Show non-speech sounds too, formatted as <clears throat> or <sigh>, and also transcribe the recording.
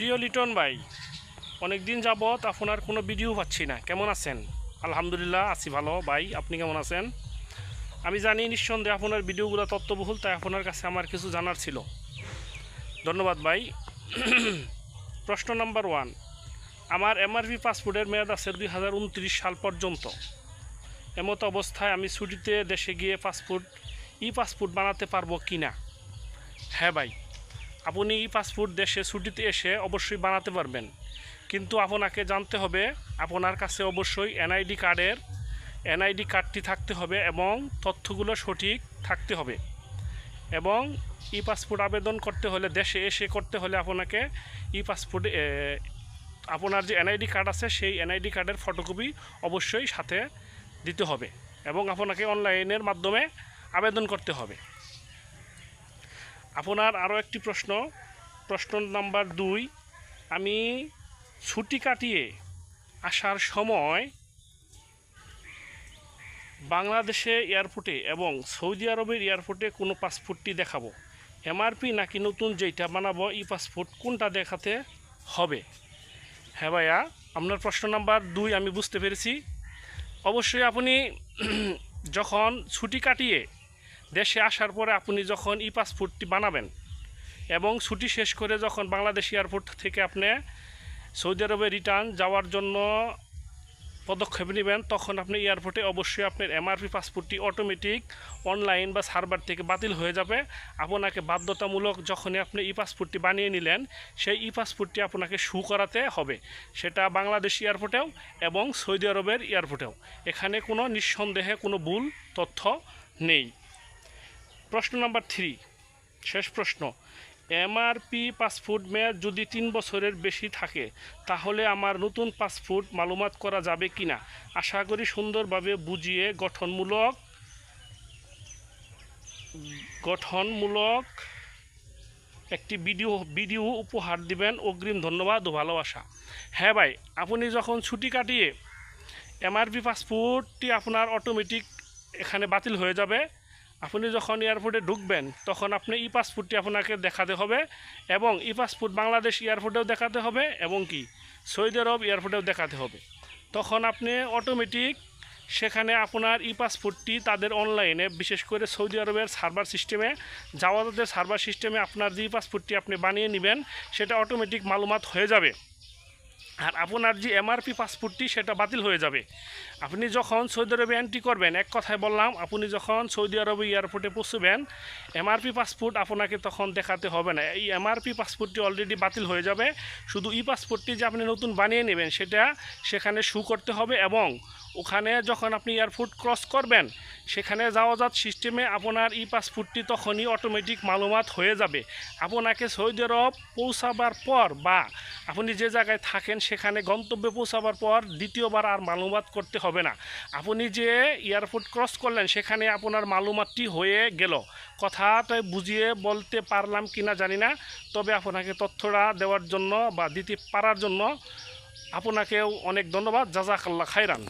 প্রিয় লিটন ভাই অনেক দিন যাবৎ আপনার কোনো ভিডিও পাচ্ছি না। কেমন আছেন? আলহামদুলিল্লাহ, আছি ভালো। ভাই, আপনি কেমন আছেন? আমি জানি নিঃসন্দেহে আপনার ভিডিওগুলো তত্ত্ববহুল তাই আপনার কাছে আমার কিছু জানার ছিল। ধন্যবাদ ভাই। <clears throat> প্রশ্ন নাম্বার ওয়ান, আমার এমআরভি পাসপোর্টের মেয়াদ আছে দুই হাজার উনত্রিশ সাল পর্যন্ত। এমতো অবস্থায় আমি ছুটিতে দেশে গিয়ে পাসপোর্ট ই পাসপোর্ট বানাতে পারব কি না হ্যাঁ ভাই। আপনি ই পাসপোর্ট দেশে ছুটিতে এসে অবশ্যই বানাতে পারবেন। কিন্তু আপনাকে জানতে হবে, আপনার কাছে অবশ্যই এনআইডি কার্ডের, এনআইডি কার্ডটি থাকতে হবে এবং তথ্যগুলো সঠিক থাকতে হবে। এবং ই পাসপোর্ট আবেদন করতে হলে, দেশে এসে করতে হলে আপনাকে ই পাসপোর্ট আপনার যে এনআইডি কার্ড আছে, সেই এনআইডি কার্ডের ফটোকপি অবশ্যই সাথে দিতে হবে এবং আপনাকে অনলাইনের মাধ্যমে আবেদন করতে হবে। আপনার আরও একটি প্রশ্ন। প্রশ্ন নাম্বার দুই, আমি ছুটি কাটিয়ে আসার সময় বাংলাদেশে এয়ারপোর্টে এবং সৌদি আরবের এয়ারপোর্টে কোনো পাসপোর্টটি দেখাবো। এমআরপি নাকি নতুন যেটা বানাবো ই পাসপোর্ট কোনটা দেখাতে হবে? হ্যাঁ ভাইয়া, আপনার প্রশ্ন নাম্বার দুই আমি বুঝতে পেরেছি। অবশ্যই আপনি <clears throat> যখন ছুটি কাটিয়ে দেশে আসার পরে আপনি যখন ই পাসপোর্টটি বানাবেন এবং ছুটি শেষ করে যখন বাংলাদেশ এয়ারপোর্ট থেকে আপনি সৌদি আরবে রিটার্ন যাওয়ার জন্য পদক্ষেপ নেবেন, তখন আপনি এয়ারপোর্টে অবশ্যই আপনার এমআরপি পাসপোর্টটি অটোমেটিক অনলাইন বা সার্ভার থেকে বাতিল হয়ে যাবে। আপনাকে বাধ্যতামূলক যখনই আপনি ই পাসপোর্টটি বানিয়ে নিলেন, সেই ই পাসপোর্টটি আপনাকে শু করাতে হবে। সেটা বাংলাদেশ এয়ারপোর্টেও এবং সৌদি আরবের এয়ারপোর্টেও। এখানে কোনো নিঃসন্দেহে কোনো ভুল তথ্য নেই। প্রশ্ন নাম্বার থ্রি, শেষ প্রশ্ন, এমআরপি পাসপোর্ট মেয়াদ যদি তিন বছরের বেশি থাকে, তাহলে আমার নতুন পাসপোর্ট মালুমাত করা যাবে কি না আশা করি সুন্দরভাবে বুঝিয়ে গঠনমূলক গঠনমূলক একটি ভিডিও ভিডিও উপহার দিবেন। অগ্রিম ধন্যবাদ ও ভালোবাসা। হ্যাঁ ভাই, আপনি যখন ছুটি কাটিয়ে এমআরপি পাসপোর্টটি আপনার অটোমেটিক এখানে বাতিল হয়ে যাবে। আপনি যখন এয়ারপোর্টে ঢুকবেন, তখন আপনি ই পাসপোর্টটি আপনাকে দেখাতে হবে এবং ই পাসপোর্ট বাংলাদেশ এয়ারপোর্টেও দেখাতে হবে এবং কি, সৌদি আরব এয়ারপোর্টেও দেখাতে হবে। তখন আপনি অটোমেটিক সেখানে আপনার ই পাসপোর্টটি তাদের অনলাইনে বিশেষ করে সৌদি আরবের সার্ভার সিস্টেমে জাওয়াদের সার্ভার সিস্টেমে আপনার যে ই পাসপোর্টটি আপনি বানিয়ে নেবেন, সেটা অটোমেটিক মালুমাত হয়ে যাবে। আর আপনার যে এমআরপি পাসপোর্টটি, সেটা বাতিল হয়ে যাবে। আপনি যখন সৌদি আরবে এন্ট্রি করবেন, এক কথায় বললাম, আপনি যখন সৌদি আরবে এয়ারপোর্টে পৌঁছবেন এমআরপি পাসপোর্ট আপনাকে তখন দেখাতে হবে না। এই এমআরপি পাসপোর্টটি অলরেডি বাতিল হয়ে যাবে। শুধু ই পাসপোর্টটি যে আপনি নতুন বানিয়ে নেবেন, সেটা সেখানে শু করতে হবে এবং ওখানে যখন আপনি এয়ারপোর্ট ক্রস করবেন, সেখানে যাওয়া যাওয়াজাত সিস্টেমে আপনার ই পাসপোর্টটি তখনই অটোমেটিক মালুমাত হয়ে যাবে। আপনাকে সৌদি আরব পৌঁছাবার পর বা আপনি যে জায়গায় থাকেন সেখানে গন্তব্যে পৌঁছাবার পর দ্বিতীয়বার আর মালুমাত করতে হবে না। আপনি যে এয়ারপোর্ট ক্রস করলেন, সেখানে আপনার মালুমাতটি হয়ে গেল। কথাটা বুঝিয়ে বলতে পারলাম কি না জানি না, তবে আপনাকে তথ্যটা দেওয়ার জন্য বা দিতে পারার জন্য আপনাকেও অনেক ধন্যবাদ। জাজাকাল্লা খাইরান